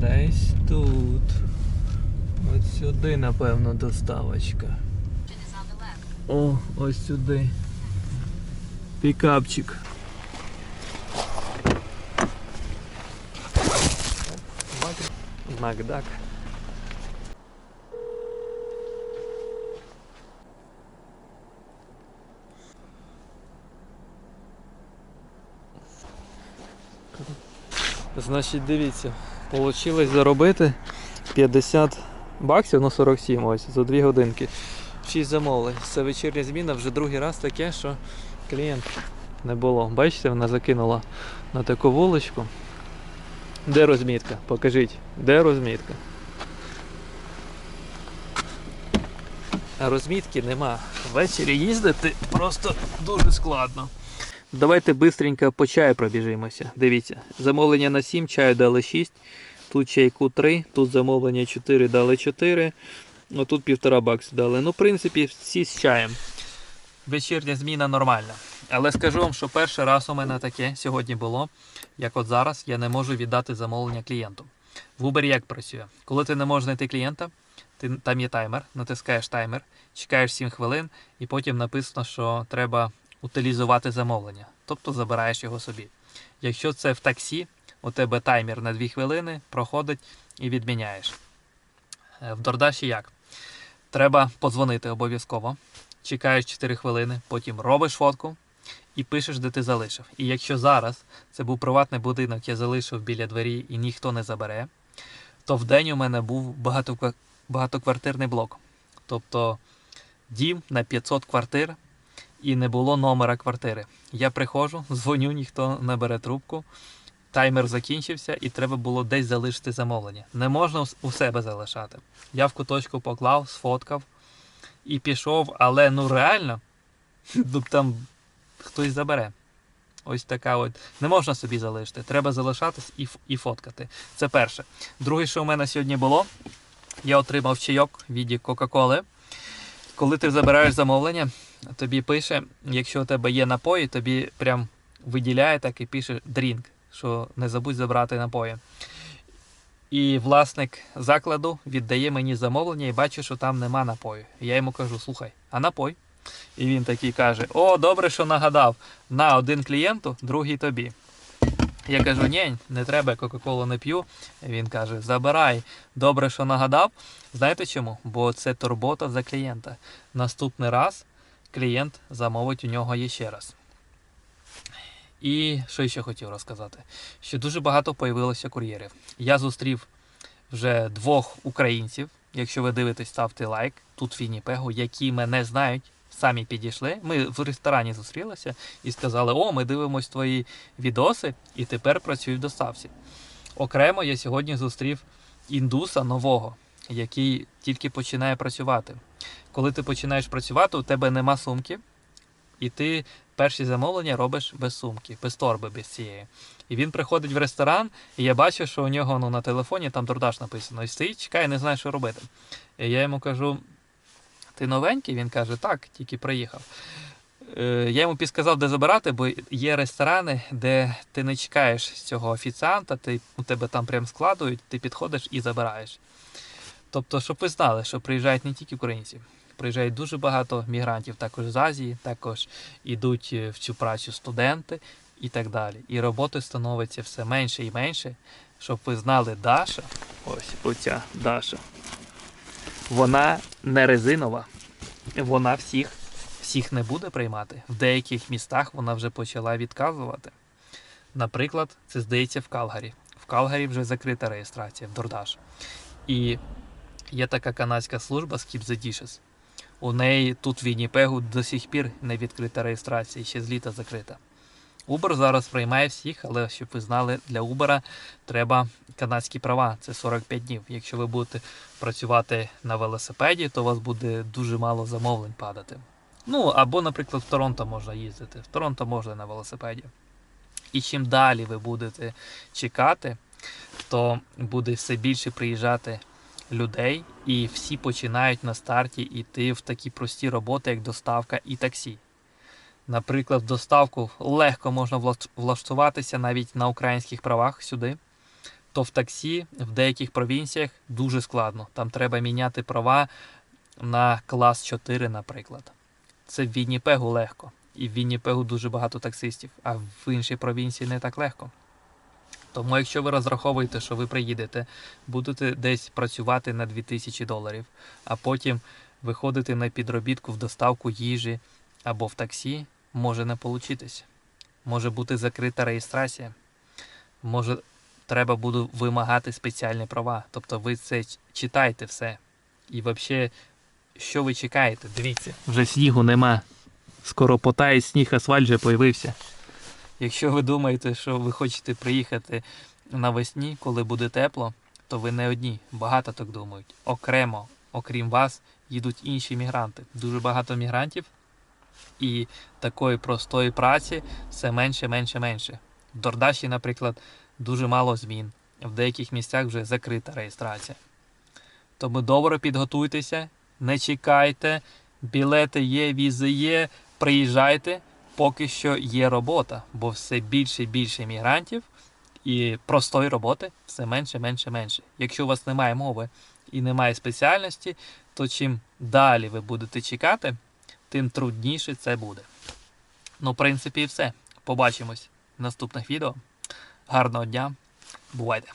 Десь тут. От сюди, напевно, доставочка. О, ось сюди. Пікапчик. Макдак. Значить, дивіться, вийшло заробити 50 баксів, ну 47 ось, за 2 годинки. 6 замовлень. Це вечірня зміна, вже другий раз таке, що клієнт не було. Бачите, вона закинула на таку вуличку. Де розмітка? Покажіть, де розмітка? А розмітки нема. Ввечері їздити просто дуже складно. Давайте бистренько по чаю пробіжимося. Дивіться, замовлення на 7, чаю дали 6, тут чайку 3, тут замовлення 4 дали 4, ну тут півтора баксу дали. Ну, в принципі, всі з чаєм. Вечірня зміна нормальна. Але скажу вам, що перший раз у мене таке сьогодні було, як от зараз, я не можу віддати замовлення клієнту. В Uber як працює? Коли ти не можеш знайти клієнта, ти, там є таймер, натискаєш таймер, чекаєш 7 хвилин, і потім написано, що треба утилізувати замовлення, тобто забираєш його собі. Якщо це в таксі, у тебе таймер на 2 хвилини проходить і відміняєш. Е, В Дордаші як? Треба подзвонити обов'язково. Чекаєш 4 хвилини, потім робиш фотку і пишеш, де ти залишив. І якщо зараз це був приватний будинок, я залишив біля двері і ніхто не забере, то в день у мене був багатоквартирний блок. Тобто дім на 500 квартир і не було номера квартири. Я приходжу, дзвоню, ніхто не бере трубку. Таймер закінчився і треба було десь залишити замовлення. Не можна у себе залишати. Я в куточку поклав, сфоткав і пішов, але ну реально, ну там хтось забере. Ось така от. Не можна собі залишити. Треба залишатись і, і фоткати. Це перше. Друге, що у мене сьогодні було, я отримав чайок в віді Кока-Коли. Коли ти забираєш замовлення, тобі пише, якщо у тебе є напої, тобі прям виділяє так і пише дрінк, що не забудь забрати напої. І власник закладу віддає мені замовлення і бачу, що там нема напою. Я йому кажу: слухай, а напой? І він такий каже: О, добре, що нагадав. На один клієнту, другий тобі. Я кажу, ні, не треба, Кока-Колу не п'ю. Він каже: Забирай. Добре, що нагадав. Знаєте чому? Бо це турбота за клієнта. Наступний раз клієнт замовить у нього ще раз. І що ще хотів розказати? Що дуже багато появилося кур'єрів. Я зустрів вже двох українців. Якщо ви дивитесь, ставте лайк. Тут в Вінніпегу, які мене знають, самі підійшли. Ми в ресторані зустрілися і сказали: О, ми дивимось твої відоси і тепер працюю в доставці. Окремо я сьогодні зустрів індуса нового, який тільки починає працювати. Коли ти починаєш працювати, у тебе нема сумки, і ти перші замовлення робиш без сумки, без торби, без цієї. І він приходить в ресторан, і я бачу, що у нього ну, на телефоні там дордаш написано. І стоїть, чекає, не знає, що робити. І я йому кажу: ти новенький? Він каже, так, тільки приїхав. Е, Я йому підказав, де забирати, бо є ресторани, де ти не чекаєш цього офіціанта, ти, у тебе там прям складують, ти підходиш і забираєш. Тобто, щоб ви знали, що приїжджають не тільки українці, приїжджають дуже багато мігрантів, також з Азії, також ідуть е, в цю працю студенти і так далі. І роботи становиться все менше і менше, щоб ви знали, Даша, ось оця Даша, вона не резинова, вона всіх, всіх не буде приймати. В деяких містах вона вже почала відказувати. Наприклад, це здається в Калгарі. В Калгарі вже закрита реєстрація в Дордаш. І є така канадська служба Skip the Dishes. У неї тут в Вінніпегу до сих пір не відкрита реєстрація, ще з літа закрита. Uber зараз приймає всіх, але щоб ви знали, для Uber треба канадські права, це 45 днів. Якщо ви будете працювати на велосипеді, то у вас буде дуже мало замовлень падати. Ну, або, наприклад, в Торонто можна їздити. В Торонто можна на велосипеді. І чим далі ви будете чекати, то буде все більше приїжджати людей, і всі починають на старті йти в такі прості роботи, як доставка і таксі. Наприклад, в доставку легко можна влаштуватися навіть на українських правах сюди. то в таксі в деяких провінціях дуже складно. Там треба міняти права на клас 4, наприклад. Це в Вінніпегу легко. І в Вінніпегу дуже багато таксистів, а в іншій провінції не так легко. Тому, якщо ви розраховуєте, що ви приїдете, будете десь працювати на 2000 доларів, а потім виходити на підробітку в доставку їжі або в таксі, може не получитись. Може бути закрита реєстрація. Може, треба буде вимагати спеціальні права. Тобто ви це ч- читайте все. І взагалі, що ви чекаєте? Дивіться. Вже снігу нема. Скоро потає сніг, асфальт вже появився. Якщо ви думаєте, що ви хочете приїхати навесні, коли буде тепло, то ви не одні. Багато так думають. Окремо, окрім вас, їдуть інші мігранти. Дуже багато мігрантів, і такої простої праці все менше, менше, менше. В Дордаші, наприклад, дуже мало змін. В деяких місцях вже закрита реєстрація. Тому добре підготуйтеся, не чекайте, білети є, візи є, приїжджайте, поки що є робота, бо все більше і більше мігрантів, і простої роботи все менше, менше, менше. Якщо у вас немає мови і немає спеціальності, то чим далі ви будете чекати, тим трудніше це буде. Ну, в принципі, і все. Побачимось в наступних відео. Гарного дня. Бувайте!